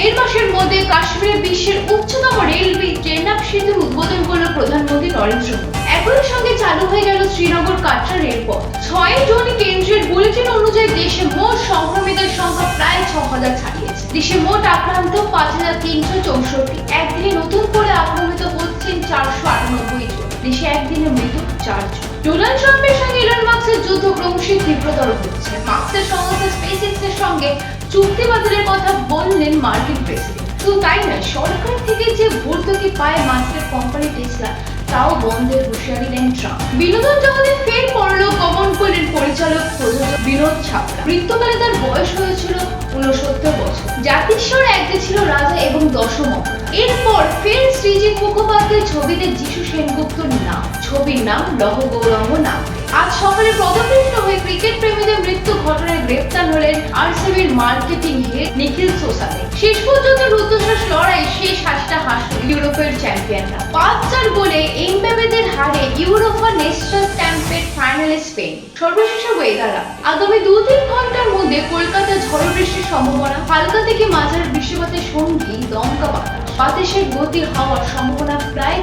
দেড় মাসের মধ্যে কাশ্মীরে বিশ্বের উচ্চতম রেলওয়ে ট্রেন আপ সেতুর উদ্বোধন করল প্রধানমন্ত্রী নরেন্দ্র মোদী। একই সঙ্গে চালু হয়ে গেল শ্রীনগর কাটরা রেলপথ। ছয় জন কেন্দ্রের বুলেটিন অনুযায়ী দেশে মোট সংক্রমিতের সংখ্যা প্রায় ছ হাজার ছাড়িয়েছে। দেশে মোট আক্রান্ত পাঁচ হাজার তিনশো চৌষট্টি। একদিনে নতুন করে আক্রমিত হচ্ছেন চারশো আটানব্বই জন। দেশে একদিনে মৃত্যু চারজন ডোনাল্ড ট্রাম্পের সঙ্গে ইলন মার্কসের যুদ্ধ ক্রমশই তীব্রতর হচ্ছে। মার্কসের সংস্থা এর সঙ্গে চুক্তি কথা বললেন শুধু তাই নয় সরকার থেকে যে ভর্তুকি পায় মার্কসের কোম্পানি টেসলা, তাও বন্ধের হুঁশিয়ারি দেন ট্রাম্প। বিনোদন জগতে ফের পড়ল কমন কোলের পরিচালক প্রযোজক বিনোদ ছাপড়া। মৃত্যুকালে তার বয়স হয়েছিল উনসত্তর বছর। জাতিস্বর একটি ছিল রাজা এবং দশম এরপর ফের শ্রীজিৎ মুখোপাধ্যায় ছবিতে যিশু সেনগুপ্তর নাম। ছবির নাম লহ গৌরঙ্গ নাম। আজ সকালে পদপৃষ্ট হয়ে ক্রিকেট প্রেমীদের হলেন আরসিবির মার্কেটিং হেড নিখিল সোসালে শেষ পর্যন্ত রুদ্ধশ্বাস লড়াই শেষ হাসটা হাসল ইউরোপের চ্যাম্পিয়নরা। পাঁচ চার গোলে এমবাবেদের হারে ইউরোপা ন্যাশনাল চ্যাম্পিয়ন ফাইনালে স্পেন। সর্বশেষে ওয়েদারা আগামী দু তিন ঘণ্টার মধ্যে কলকাতায় ঝড় বৃষ্টির সম্ভাবনা, হালকা থেকে মাঝারি বৃষ্টিপাতের সঙ্গী দমকা বাতাস। বাতাসের গতি হওয়ার সম্ভাবনা প্রায়